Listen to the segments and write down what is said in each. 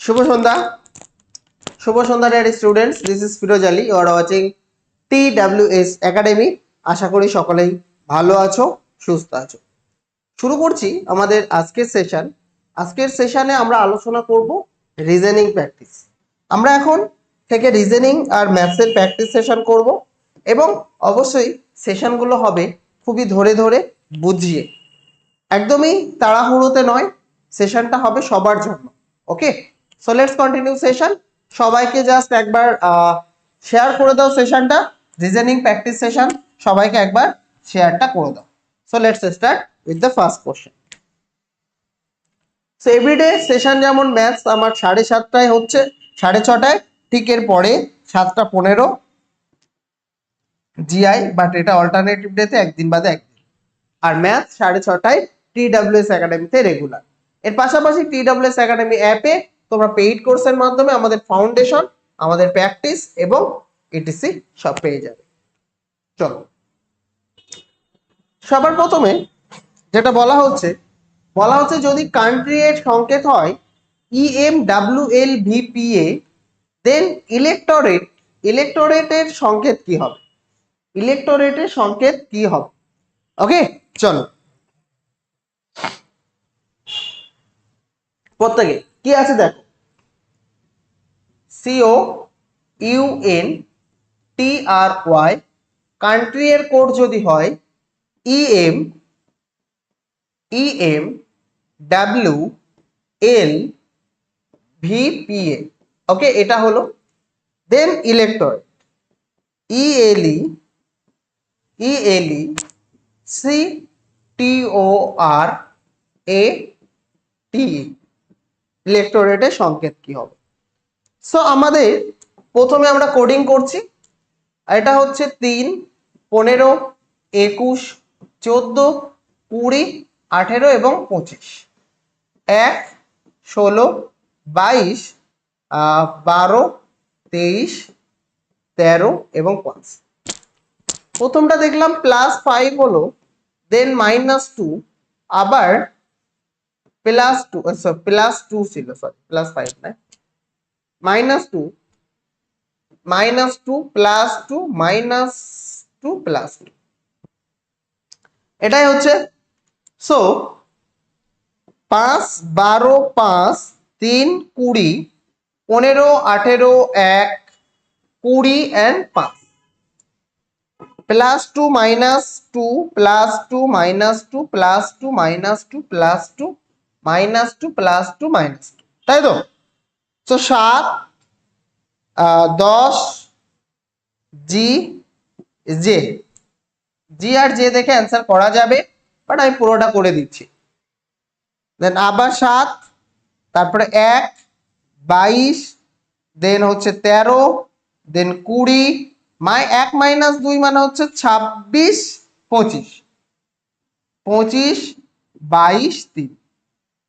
শুভ সন্ধ্যা। শুভ সন্ধ্যা dear students this is Firoz Ali you are watching T W S academy আশা করি সকলেই ভালো আছো, সুস্থ আছো। শুরু করছি আমাদের আজকের সেশন আজকের সেশনে আমরা আলোচনা করব রিজনিং প্র্যাকটিস আমরা এখন থেকে রিজনিং আর ম্যাথসের প্র্যাকটিস সেশন করব এবং অবশ্যই সেশনগুলো হবে খুবই ধরে ধরে বুঝিয়ে। একদমই তাড়াহুড়োতে নয় সেশনটা হবে সবার জন্য। Okay so let's continue session সবাইকে জাস্ট একবার শেয়ার করে দাও সেশনটা রিজনিং প্র্যাকটিস সেশন সবাইকে একবার শেয়ারটা করে দাও। So let's start with the first question so everyday session যেমন ম্যাথস আমার সাড়ে সাতটায় হচ্ছে, সাড়ে ছটায়, ঠিক এর পরে সাতটা পনেরো জিআই বাট এটা অল্টারনেটিভ ডেতে একদিন বাদে একদিন। আর ম্যাথ সাড়ে ছটায় টি ডাব্লিউএস একাডেমিতে রেগুলার এর পাশাপাশি টি ডাব্লিউএস একাডেমি অ্যাপে তোমরা পেইড কোর্সের মাধ্যমে আমাদের ফাউন্ডেশন আমাদের প্র্যাকটিস এবং ইটিসি সব পেয়ে যাবে। চলো। সবার প্রথমে যেটা বলা হচ্ছে বলা হচ্ছে যদি কান্ট্রি এর সংকেত হয় EM W L VPA then electorate ইলেকটোরেটের সংকেত কি হবে? ইলেকটোরেটের সংকেত কি হবে? ওকে চলো। প্রত্যেকে। কি আছে দেখো? CO UN T R Y country এর কোড যদি হয় EM EM W L VPA okay এটা হলো দেন ইলেক্টরেট ইএলই ইএলই সি টি ও আর এ টি ইলেক্টোরেটের সংকেত কি হবে? সো আমাদের প্রথমে আমরা কোডিং করছি। এটা হচ্ছে তিন, পনেরো, একুশ, চোদ্দ, কুড়ি, আঠেরো এবং পঁচিশ। এক, ষোলো, বাইশ বারো, তেইশ, তেরো এবং পাঁচ। প্রথমটা দেখলাম প্লাস ফাইভ হলো দেন মাইনাস টু আবার প্লাস টু প্লাস টু ছিল সরি প্লাস ফাইভ না minus two minus two plus two minus two plus two এটাই হচ্ছে সো পাঁচ, বারো, পাঁচ, তিন, কুড়ি, পনেরো, আঠেরো, এক, কুড়ি অ্যান্ড পাঁচ। Plus two minus two plus two minus two plus two minus two plus two minus two plus two minus two তাই তো? তো সাত দশ G J G R J দেখে অ্যান্সার করা যাবে বাট আমি পুরোটা করে দিচ্ছি। দেন আবার সাত, তারপরে এক, বাইশ দেন হচ্ছে তেরো দেন কুড়ি, মাই, এক মাইনাস দুই মানে হচ্ছে ছাব্বিশ, পঁচিশ। পঁচিশ, বাইশ, তিন।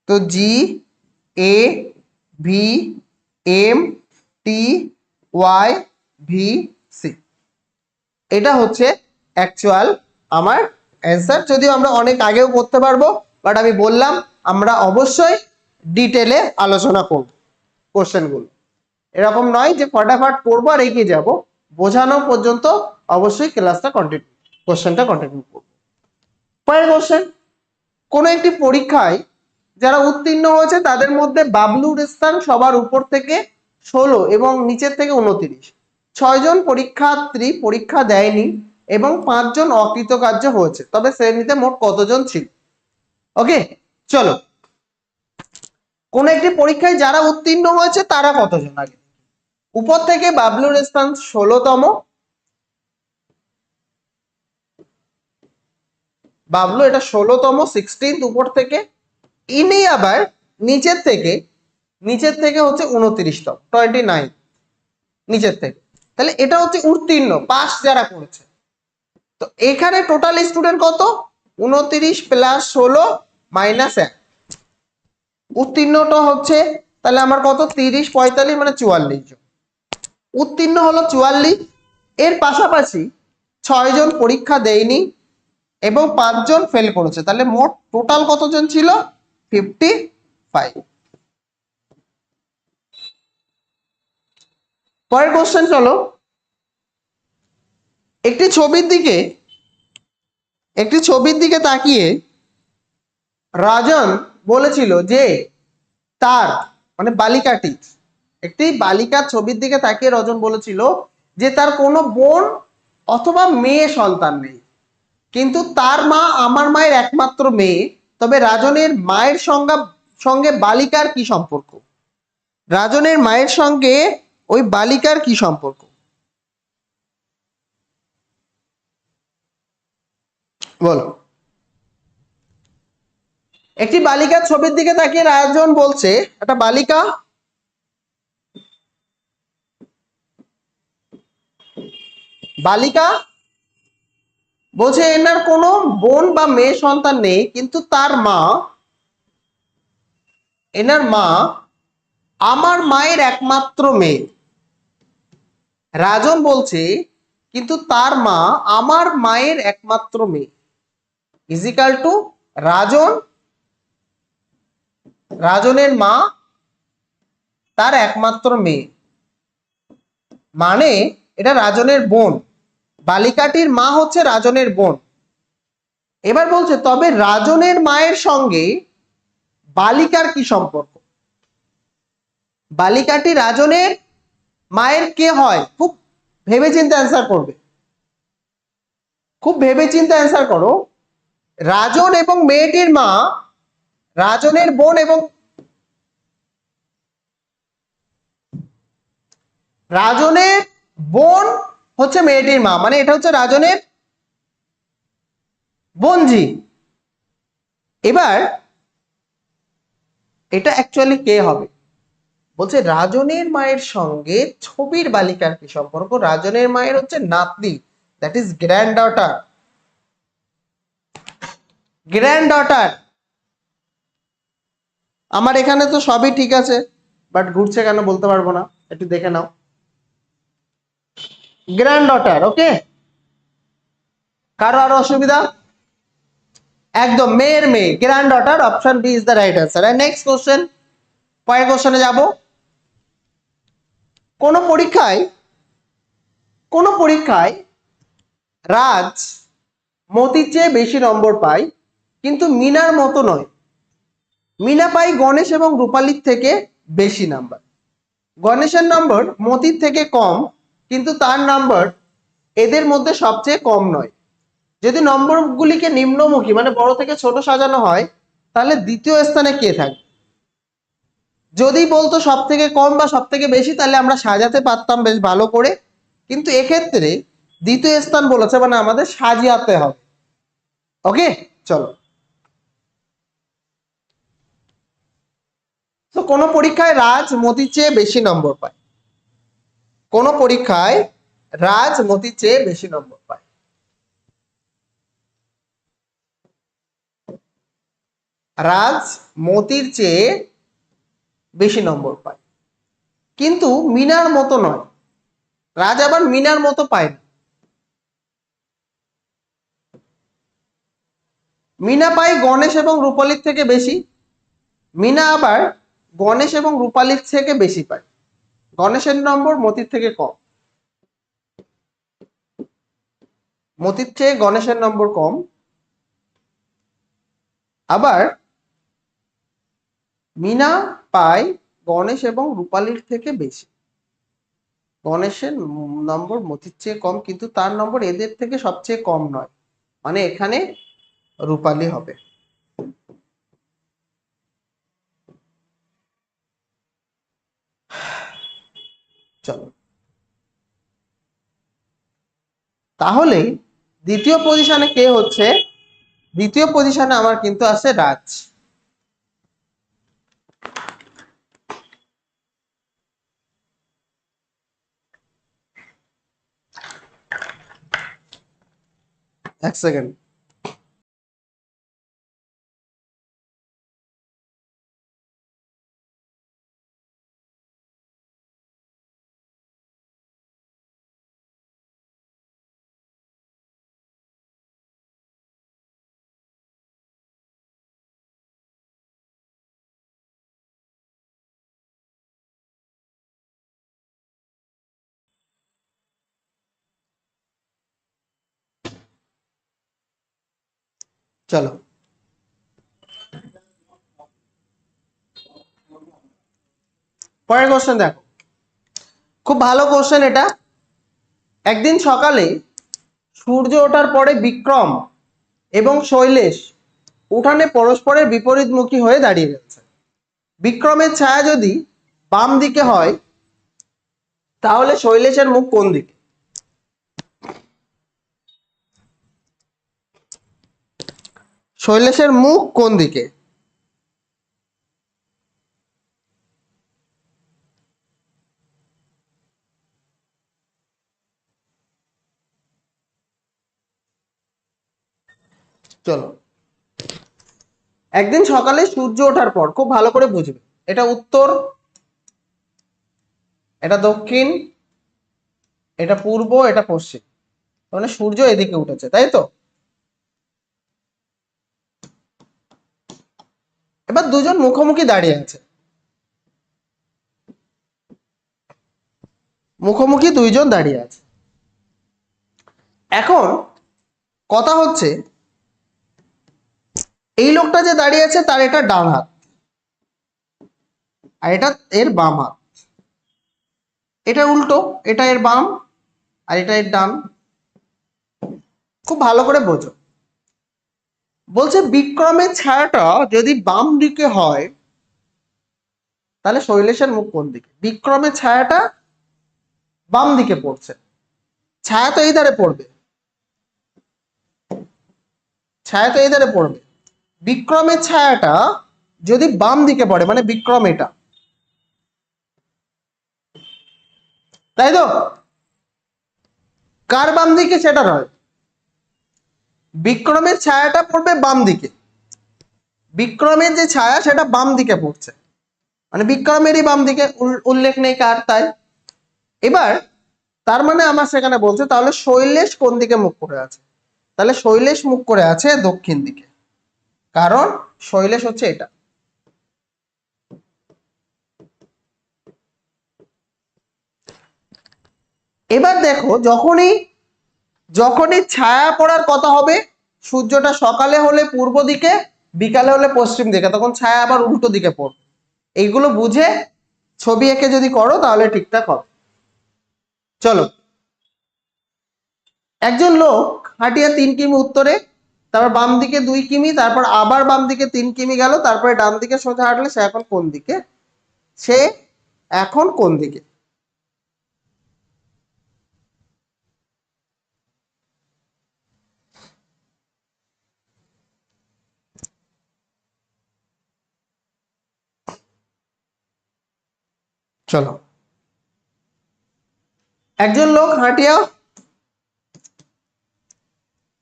তো G A V M T Y V C এটা হচ্ছে অ্যাকচুয়াল আমার অ্যান্সার যদিও আমরা অনেক আগেও করতে পারব বাট আমি বললাম, আমরা অবশ্যই ডিটেলে আলোচনা করব কোশ্চেনগুলো এরকম নয় যে ফটাফট করব আর এগিয়ে যাব। বোঝানো পর্যন্ত অবশ্যই ক্লাসটা কন্টিনিউ কোশ্চেনটা কন্টিনিউ করব। পরের কোশ্চেন কোনো একটি পরীক্ষায় যারা উত্তীর্ণ হয়েছে তাদের মধ্যে বাবলুর স্থান সবার উপর থেকে ষোলো এবং নিচের থেকে উনত্রিশ ছয়জন পরীক্ষার্থী পরীক্ষা দেয়নি এবং পাঁচজন অকৃতকার্য হয়েছে, তবে শ্রেণীতে মোট কতজন ছিল? ওকে, চলো। কোন একটি পরীক্ষায় যারা উত্তীর্ণ হয়েছে তারা কতজন আগে? উপর থেকে বাবলুর স্থান ষোলোতম। বাবলু এটা ষোলোতম সিক্সটিন্থ উপর থেকে ইনি আবার নিচের থেকে নিচের থেকে হচ্ছে উনত্রিশতম টোয়েন্টি নাইন নিচের থেকে। তাহলে এটা হচ্ছে উত্তীর্ণ পাস যারা করেছে। তো এখানে টোটাল স্টুডেন্ট কত? উনত্রিশ প্লাস ষোলো মাইনাস এক। উত্তীর্ণটা হচ্ছে, তাহলে আমার কত? তিরিশ, পঁয়তাল্লিশ মানে চুয়াল্লিশ জন। উত্তীর্ণ হলো চুয়াল্লিশ, এর পাশাপাশি ছয় জন পরীক্ষা দেয়নি এবং পাঁচজন ফেল করেছে। তাহলে মোট টোটাল কতজন ছিল? ফিফটি ফাইভ পরের কোশ্চেন চলো। একটি ছবির দিকে, একটি ছবির দিকে তাকিয়ে রাজন বলেছিল যে তার মানে বালিকাটি, একটি বালিকার ছবির দিকে তাকিয়ে রজন বলেছিল যে তার কোনো বোন অথবা মেয়ে সন্তান নেই। কিন্তু তার মা আমার মায়ের একমাত্র মেয়ে। তবে রাজনের মায়ের সংজ্ঞা সঙ্গে বালিকার কি সম্পর্ক? রাজনের মায়ের সঙ্গে ওই বালিকার কি সম্পর্ক? বলো। একটি বালিকার ছবির দিকে তাকিয়ে রাজন বলছে, একটা বালিকা? বালিকা? বলছে, এনার কোনো বোন বা মেয়ে সন্তান নেই, কিন্তু তার মা, এনার মা আমার মায়ের একমাত্র মেয়ে। রাজন বলছে, কিন্তু তার মা আমার মায়ের একমাত্র মেয়ে। ইজিক্যাল টু রাজন, রাজনের মা তার একমাত্র মেয়ে। মানে এটা রাজনের বোন। বালিকাটির মা হচ্ছে রাজনের বোন। এবার বলছে, তবে রাজনের মায়ের সঙ্গে বালিকার কি সম্পর্ক? বালিকাটি রাজনের মায়ের কে হয়? খুব ভেবে চিন্তে অ্যান্সার করবে। খুব ভেবে চিন্তে অ্যান্সার করো, রাজন এবং মেয়েটির মা, রাজনের বোন এবং রাজনের বোন হচ্ছে মেয়েটির মা মানে এটা হচ্ছে রাজনের বোনজি এবার, এটা অ্যাকচুয়ালি কে হবে? বলছে রাজনের মায়ের সঙ্গে ছবির বালিকার কি সম্পর্ক? রাজনের মায়ের হচ্ছে নাতনি that is granddaughter granddaughter আমার এখানে তো সবই ঠিক আছে বাট ঘুরছে কেন বলতে পারব না, একটু দেখে নাও। গ্র্যান্ড ডটার ওকে কারও আরও অসুবিধা? একদম, মেয়ের মেয়ে granddaughter option B is the right answer next question পরের কোশ্চেনে যাব। কোন পরীক্ষায় কোন পরীক্ষায় রাজ মতির চেয়ে বেশি নম্বর পায়, কিন্তু মিনার মতো নয়। মিনা পাই গণেশ এবং রূপালীর থেকে বেশি নাম্বার গণেশের নম্বর মতির থেকে কম কিন্তু তার নাম্বার এদের মধ্যে সবচেয়ে কম নয়। যদি নম্বরগুলিকে নিম্নমুখী মানে বড় থেকে ছোট সাজানো হয়, তাহলে দ্বিতীয় স্থানে কে থাকবে? যদি বলতো সব থেকে কম বা সব থেকে বেশি, তাহলে আমরা সাজাতে পারতাম বেশ ভালো করে। কিন্তু এক্ষেত্রে দ্বিতীয় স্থান বলেছে মানে আমাদের সাজিয়াতে হবে। ওকে? চলো। তো কোনো পরীক্ষায় রাজ, মতির চেয়ে বেশি নম্বর পায়। কোন পরীক্ষায় রাজ মতির চেয়ে বেশি নম্বর পায়। রাজ মতির চেয়ে বেশি নম্বর পায়। কিন্তু মিনার মতো নয়। রাজ আবার মিনার মতো পায় না। মিনা পায় গণেশ এবং রূপালীর থেকে বেশি। মিনা আবার গণেশ এবং রূপালীর থেকে বেশি পায়। গণেশের নম্বর মতির থেকে কম। মতির চেয়ে গণেশের নম্বর কম। আবার মিনা পায় গণেশ এবং রূপালীর থেকে বেশি। গণেশের নম্বর মতির চেয়ে কম, কিন্তু তার নম্বর এদের থেকে সবচেয়ে কম নয়। মানে এখানে রূপালী হবে। তাহলে দ্বিতীয় পজিশনে কে হচ্ছে? দ্বিতীয় পজিশনে আমার কিন্তু আছে রাজ। এক সেকেন্ড চলো। পরের কোশ্চেন দেখো। খুব ভালো কোশ্চেন এটা। একদিন সকালে সূর্য ওঠার পরে বিক্রম এবং শৈলেশ উঠানে পরস্পরের বিপরীতমুখী হয়ে দাঁড়িয়ে রয়েছে। বিক্রমের ছায়া যদি বাম দিকে হয়, তাহলে শৈলেশের মুখ কোন দিকে? শৈলেশের মুখ কোন দিকে? চলো। একদিন সকালে সূর্য ওঠার পর, খুব ভালো করে বুঝবে। এটা উত্তর, এটা দক্ষিণ, এটা পূর্ব, এটা পশ্চিম। মানে সূর্য এদিকে উঠেছে, তাই তো? এবার দুজন মুখোমুখি দাঁড়িয়ে আছে। মুখোমুখি দুইজন দাঁড়িয়ে আছে। এখন কথা হচ্ছে, এই লোকটা যে দাঁড়িয়ে আছে তার এটা ডান হাত আর এটা এর বাম হাত। এটা উল্টো, এটা এর বাম আর এটা এর ডান। খুব ভালো করে বোঝো। বলছে বিক্রমের ছায়াটা যদি বাম দিকে হয়, তাহলে শৈলেশের মুখ কোন দিকে? বিক্রমের ছায়াটা বাম দিকে পড়ছে। ছায়া তো এই ধারে পড়বে। ছায়া তো এই ধারে পড়বে। বিক্রমের ছায়াটা যদি বাম দিকে পড়ে মানে বিক্রম এটা। তাই তো? কার বাম দিকে সেটা নয়। বিক্রমের ছায়াটা পড়বে বাম দিকে। বিক্রমের যে ছায়া, সেটা বাম দিকে পড়ছে। মানে বিক্রমেরই বাম দিকে উল- উল্লেখ নেই কার, তাই। এবার, তার মানে আমার সেখানে বলছে, তাহলে শৈলেশ কোন দিকে মুখ করে আছে? তাহলে শৈলেশ মুখ করে আছে দক্ষিণ দিকে। কারণ শৈলেশ হচ্ছে এটা। এবার দেখো, যখনই যখনই ছায়া পড়ার কথা হবে, সূর্যটা সকালে হলে পূর্ব দিকে, বিকালে হলে পশ্চিম দিকে, তখন ছায়া আবার উল্টো দিকে পড়বে। এইগুলো বুঝে ছবি এঁকে যদি করো, তাহলে ঠিকঠাক হবে। চলো। একজন লোক হাঁটিয়ে তিন কিমি উত্তরে, তারপর বাম দিকে দুই কিমি, তারপর আবার বাম দিকে তিন কিমি গেল, তারপরে ডান দিকে সোজা হাঁটলে সে এখন কোন দিকে? সে এখন কোন দিকে? চলো। একজন লোক হাঁটিয়া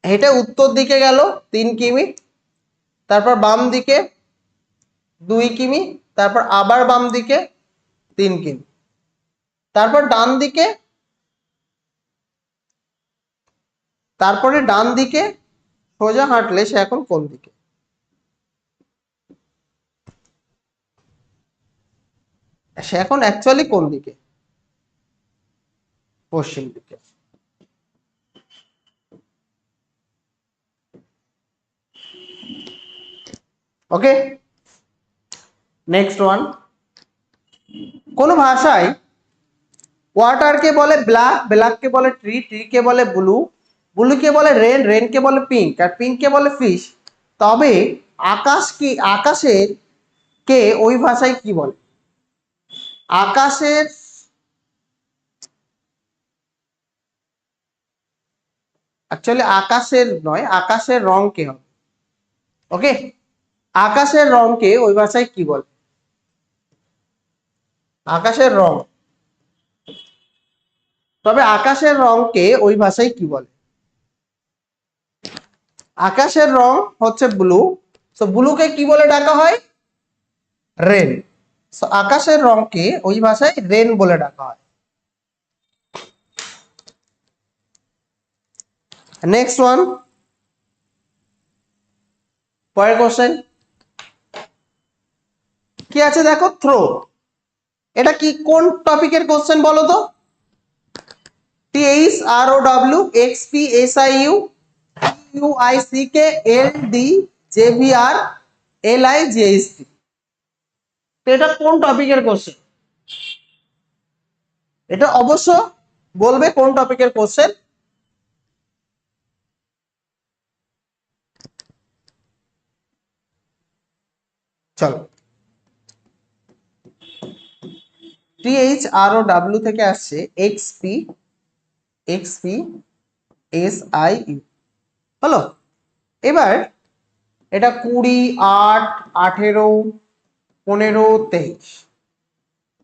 হেঁটে উত্তর দিকে গেল তিন কিমি, তারপর বাম দিকে দুই কিমি, তারপর আবার বাম দিকে তিন কিমি, তারপর ডান দিকে, তারপরে ডান দিকে সোজা হাঁটলে সে এখন কোন দিকে? সে এখন অ্যাকচুয়ালি কোন দিকে? পশ্চিম দিকে। ওকে নেক্সট ওয়ান কোন ভাষায় ওয়াটারকে বলে ব্ল্যাক ব্ল্যাককে বলে ট্রি ট্রিকে বলে ব্লু ব্লুকে বলে রেন রেনকে বলে পিঙ্ক আর পিঙ্ককে বলে ফিশ তবে আকাশ কি, আকাশের কে ওই ভাষায় কি বলে? আকাশের অ্যাকচুয়ালি আকাশের নয় আকাশের রং কে হবে। ওকে আকাশের রংকে ওই ভাষায় কি বলে? আকাশের রং। তবে আকাশের রংকে ওই ভাষায় কি বলে? আকাশের রং হচ্ছে ব্লু তো ব্লুকে কি বলে ডাকা হয়? So, আকাশের রংকে ওই ভাষায় রেন বলে ডাকা হয়। নেক্সট ওয়ান পরের কোশ্চেন কি আছে দেখো? থ্রো এটা কি কোন টপিকের কোশ্চেন বলো তো? T H R O W X P S I U Q I C K L D J V R L I J তো এটা কোন টপিকের কোশ্চেন এটা অবশ্য বলবে কোন টপিকের কোশ্চেন চলো। টিএইচ আর ও ডাব্লিউ থেকে আসছে X P X P S I U হলো? এবার এটা কুড়ি, আট, আঠেরো পনেরো, তেইশ।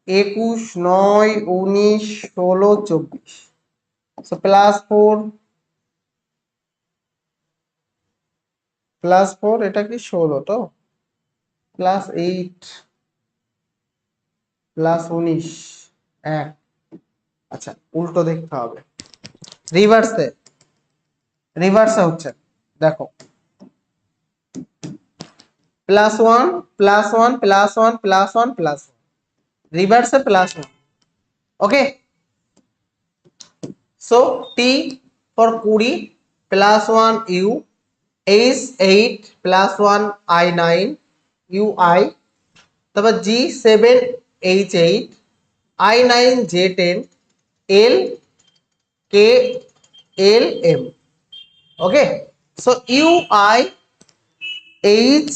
একুশ, নয়, উনিশ, ষোলো, চব্বিশ। প্লাস ফোর প্লাস ফোর এটা কি ষোলো তো? প্লাস এইট প্লাস উনিশ, এক। আচ্ছা উল্টো দেখতে হবে। রিভার্সে রিভার্সে হচ্ছে। দেখো। Plus one plus one plus one plus one plus one রিভার্সে plus one okay so T for কুড়ি plus one U H eight plus one I nine U I তারপর G seven H eight I nine J ten L K L M okay so U I H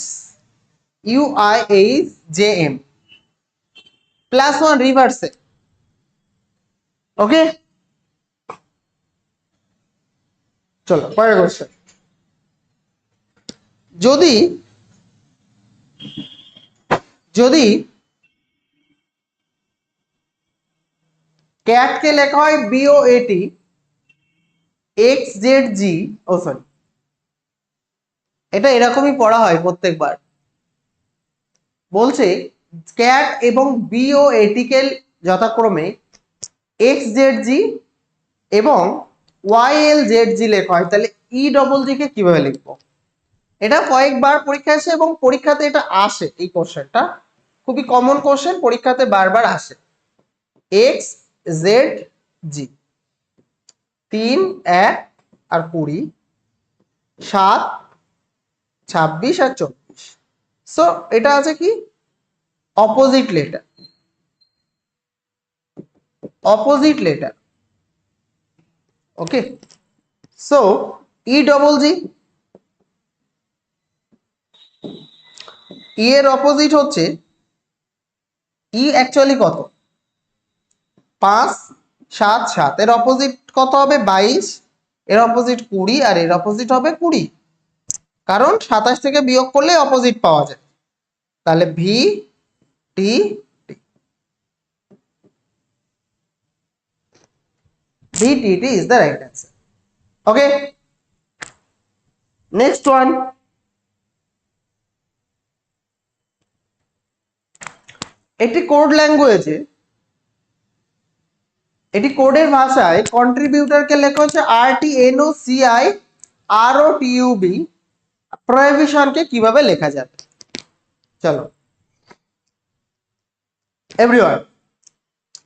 J M plus one রিভার্সে okay চলো, পরের question যদি যদি ক্যাটকে লেখা হয় BO AT X Z G O sorry এটা এরকমই পড়া হয় প্রত্যেকবার। বলছে ক্যাট এবং বিও এটিকেল যথাক্রমে এক্স জেড জি এবং ওয়াই এল জেড জি লেখা হয়। তাহলে ই ডবল জি কে কীভাবে লিখব? এটা কয়েকবার পরীক্ষা আসে এবং পরীক্ষাতে এটা আসে এই কোশ্চেনটা খুবই কমন কোশ্চেন পরীক্ষাতে বারবার আসে। X Z G. তিন, এক আর কুড়ি, সাত, ছাব্বিশ আর চব্বিশ সো এটা আছে কি? Opposite letter opposite letter okay so E double G E এর অপোজিট হচ্ছে ই অ্যাকচুয়ালি কত? পাঁচ, সাত সাত। এর অপোজিট কত হবে? বাইশ। এর অপোজিট কুড়ি আর এর অপোজিট হবে কুড়ি। কারণ সাতাশ থেকে বিয়োগ করলে অপোজিট পাওয়া যায়। তাহলে V T T is the right answer okay next one একটি কোড ল্যাঙ্গুয়েজে এটি কোডের ভাষায় কন্ট্রিবিউটরকে লেখা হচ্ছে R T N O C I R O T U B প্রহিবিশনকে কীভাবে লেখা যাবে চলো। এভরিওয়ান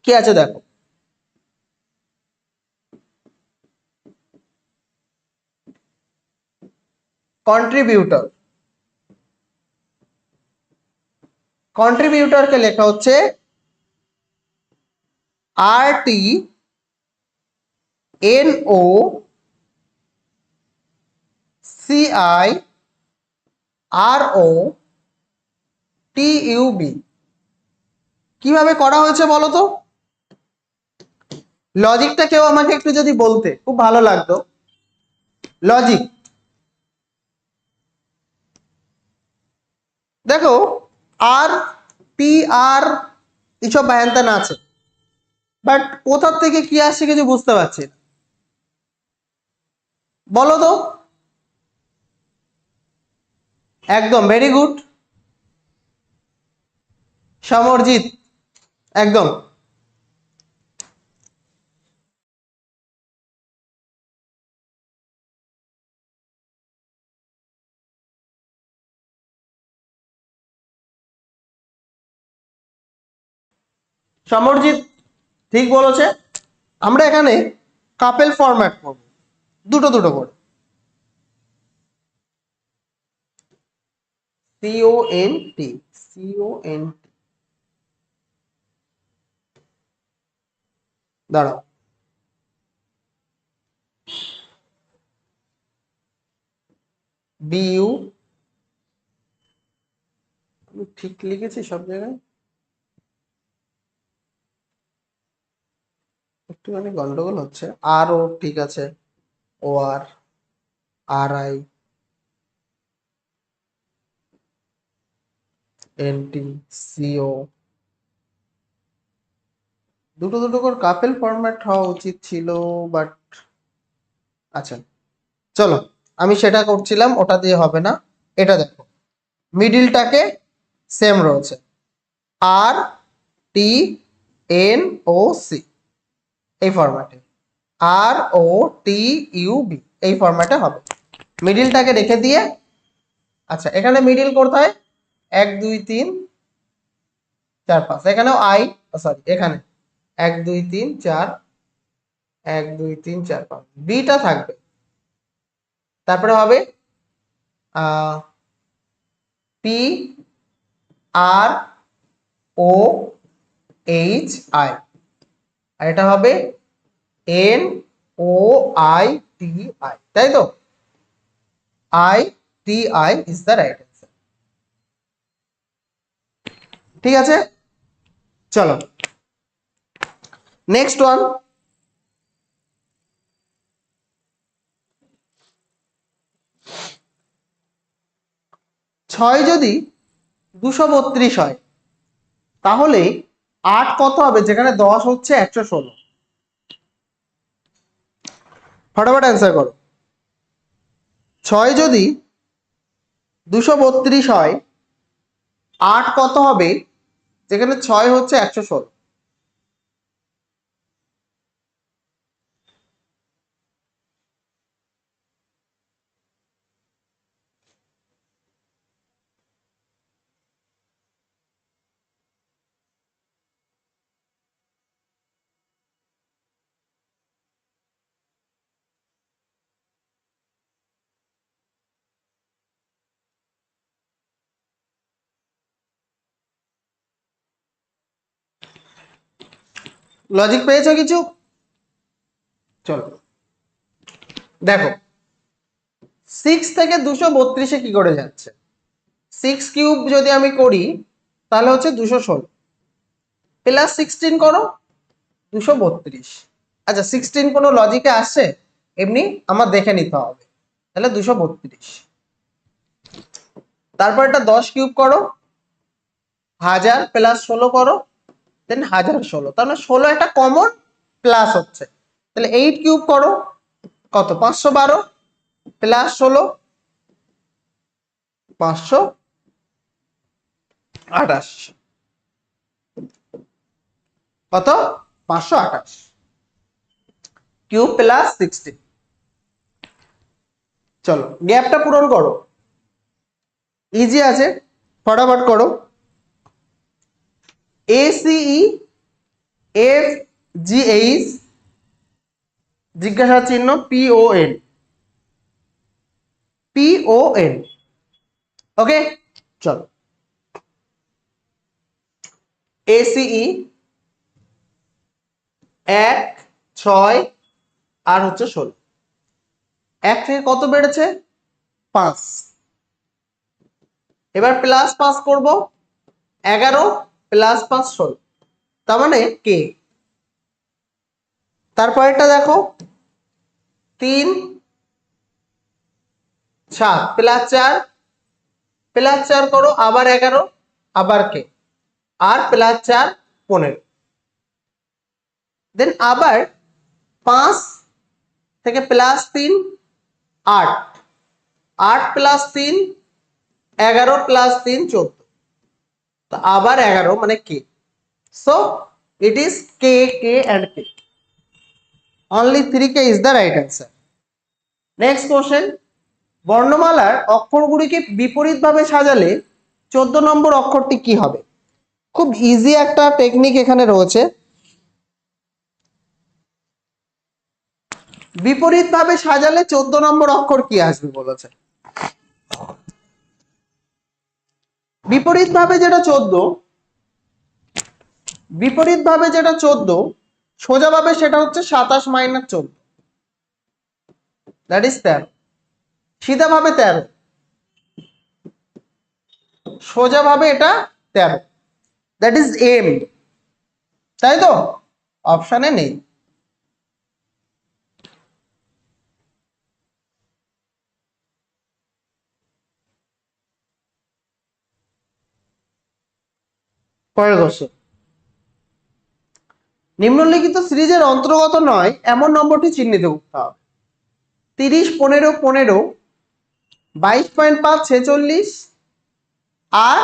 কি আছে দেখো? কন্ট্রিবিউটর কন্ট্রিবিউটরকে লেখা হচ্ছে R T N O C I R O T U B কীভাবে করা হয়েছে বলো তো? লজিকটা কেউ আমাকে একটু যদি বলতে, খুব ভালো লাগতো। লজিক দেখো আর টি আর এসব ভ্যানত্যান আছে। বাট কোথার থেকে কি আসছে কিছু বুঝতে পারছি বলো তো। একদম ভেরি গুড সমরজিৎ, একদম। সমরজিৎ, ঠিক বলেছে। আমরা এখানে কাপেল ফরম্যাট করব। দুটো দুটো করে। CO N T CO N T দাঁড়াও। বিইউ আমি ঠিক লিখেছি সব জায়গায়? একটুখানি গন্ডগোল হচ্ছে। আর ও ঠিক আছে। O R R I N T CO দুটো দুটো করে কাপেল ফরম্যাট হওয়া উচিত ছিল বাট আচ্ছা। চলো, আমি সেটা করছিলাম, ওটা দিয়ে হবে না। এটা দেখো মিডিলটাকে সেম রয়েছে। আর টি এন ও সি এই ফরম্যাটে আর ও টি ইউ বি এই ফরম্যাটে হবে। মিডিলটাকে রেখে দিয়ে আচ্ছা এখানে মিডিল কোথায় এক, দুই, তিন, চার, পাঁচ। এখানেও আই সরি এখানে। এক, দুই, তিন, চার, এক, দুই, তিন, চার, পাঁচ। বিটা থাকবে। তারপরে হবে P R O H I R এটা হবে N O I T I তাই তো? I T I is the right answer ঠিক আছে? চলো। নেক্সট ওয়ান ছয় যদি দুশো বত্রিশ হয়, তাহলে আট কত হবে? যেখানে দশ হচ্ছে একশো ষোলো। ফটাফট অ্যান্সার করো। ছয় যদি দুশো বত্রিশ হয়, আট কত হবে? যেখানে ছয় হচ্ছে একশো ষোলো। লজিক পেয়েছ কিছু? চলো। দেখো সিক্স থেকে দুশো বত্রিশে কি করে যাচ্ছে? সিক্স কিউব যদি আমি করি, তাহলে হচ্ছে দুশো ষোলো। প্লাস সিক্সটিন করো, দুশো বত্রিশ। আচ্ছা সিক্সটিন কোনো লজিকে আসছে এমনি আমার দেখে নিতে হবে। তাহলে দুশো বত্রিশ। তারপর এটা দশ কিউব করো, হাজার প্লাস ষোলো করো দেন হাজার ষোলো। তাহলে ষোলো একটা কমন প্লাস হচ্ছে। তাহলে এইট কিউব করো, কত? পাঁচশো বারো প্লাস ষোলো, পাঁচশো আঠাশ। কত? পাঁচশো আঠাশ। কিউব প্লাস সিক্সটি চলো গ্যাপটা পূরণ করো। ইজি আছে, ফটাফট করো। এসিই এফ জি এইচ জিজ্ঞাসা চিহ্ন পিও এন পিও এন ওকে চলো। এসিই এক, ছয়, আর হচ্ছে ষোলো। এক থেকে কত বেড়েছে? পাঁচ। এবার প্লাস পাঁচ করব। এগারো প্লাস পাঁচ ষোলো তার মানে কে? তারপরেরটা দেখো। তিন, সাত। প্লাস চার। প্লাস চার করো, আবার এগারো, আবার কে? আর প্লাস চার পনেরো। দেন আবার পাঁচ থেকে প্লাস তিন, আট। আট প্লাস তিন, এগারো প্লাস তিন, চোদ্দ। তো আবার এগারো মানে K? So it is K K and K only three K is the right answer next question বর্ণমালার অক্ষরগুলিকে বিপরীতভাবে সাজালে চোদ্দ নম্বর অক্ষরটি কি হবে? খুব ইজি একটা টেকনিক এখানে রয়েছে। বিপরীতভাবে সাজালে চোদ্দ নম্বর অক্ষর কি আসবে বলেছে? বিপরীত ভাবে যেটা চোদ্দ বিপরীত ভাবে যেটা চোদ্দ সোজা ভাবে সেটা হচ্ছে সাতাশ মাইনাস চোদ্দ। দ্যাট ইজ তেরো। সিধা ভাবে তেরো। সোজা ভাবে এটা তেরো। দ্যাট ইজ এম তাই তো? অপশানে নেই। পরের কোশ্চেন নিম্নলিখিত সিরিজের অন্তর্গত নয়, এমন নম্বরটি চিহ্নিত করতে হবে। তিরিশ, পনেরো পনেরো, বাইশ পয়েন্ট পাঁচ, ছেচল্লিশ, আর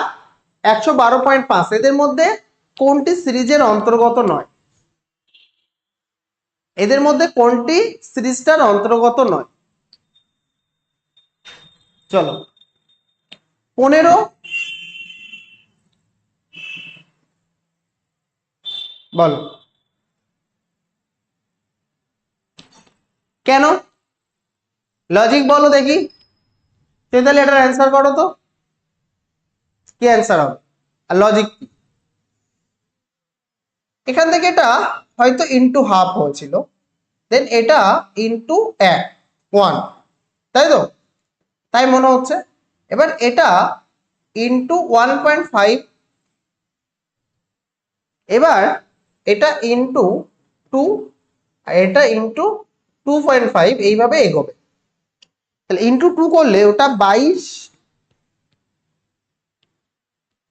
একশো বারো পয়েন্ট পাঁচ। এদের মধ্যে কোনটি সিরিজের অন্তর্গত নয়? এদের মধ্যে কোনটি সিরিজটার অন্তর্গত নয়? চলো। পনেরো বলো। কেন? লজিক বলো দেখি। তাহলে এটার অ্যান্সার করো তো। কি অ্যান্সার হবে? আর লজিক কি? এখান থেকে এটা হয়তো ইনটু হাফ হয়েছিল। দেন এটা ইনটু এক ওয়ান তাই তো? তাই মনে হচ্ছে। এবার এটা ইনটু ওয়ান পয়েন্ট ফাইভ এবার এটা ইনটু টু এটা ইনটু টু পয়েন্ট ফাইভ এইভাবে এগোবে। তাহলে ইনটু টু করলে ওটা বাইশ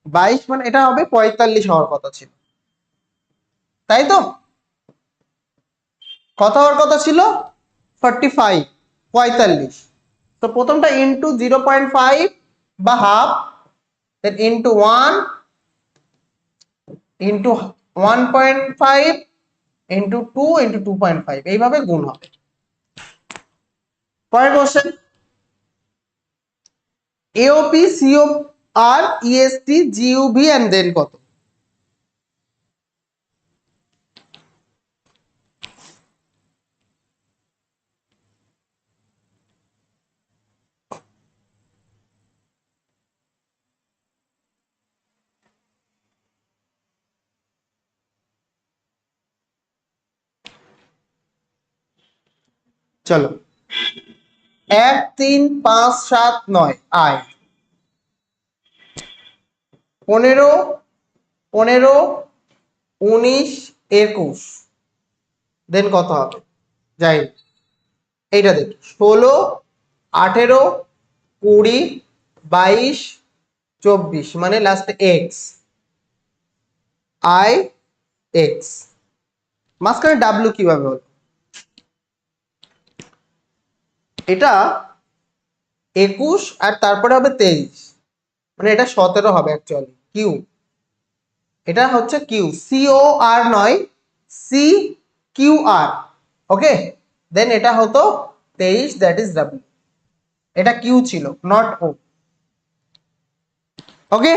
বাইশ মানে এটা হবে পঁয়তাল্লিশ হওয়ার কথা ছিল। তাই তো? কত হওয়ার কথা ছিল ফর্টি ফাইভ পঁয়তাল্লিশ। তো প্রথমটা ইনটু জিরো পয়েন্ট ফাইভ বা half then into one into one point five into two into two point five এইভাবে গুণ হবে। পরের question AOP CO R EST GUV and then কত? চলো। এক, তিন, পাঁচ, সাত, নয়, আয়। পনেরো পনেরো, উনিশ, একুশ। দেন কত হবে? যাই এইটা দেখি। ষোলো, আঠেরো, কুড়ি, বাইশ, চব্বিশ। মানে লাস্টে এক্স আই এক্স মাঝখানে ডাব্লু কীভাবে হলো? এটা একুশ আর তারপরে হবে তেইশ। মানে এটা সতেরো হবে অ্যাকচুয়ালি কিউ। এটা হচ্ছে কিউ সিও আর নয় সি কিউ আর ওকে দেন এটা হতো তেইশ দ্যাট ইজ ডাব্লিউ এটা কিউ ছিল নট ও ওকে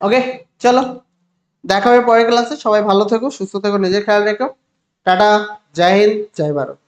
ওকে চলো। দেখা হবে পরের ক্লাসে সবাই ভালো থেকো, সুস্থ থেকো, নিজের খেয়াল রেখো। টাটা, জয় হিন্দ, জয় ভারত।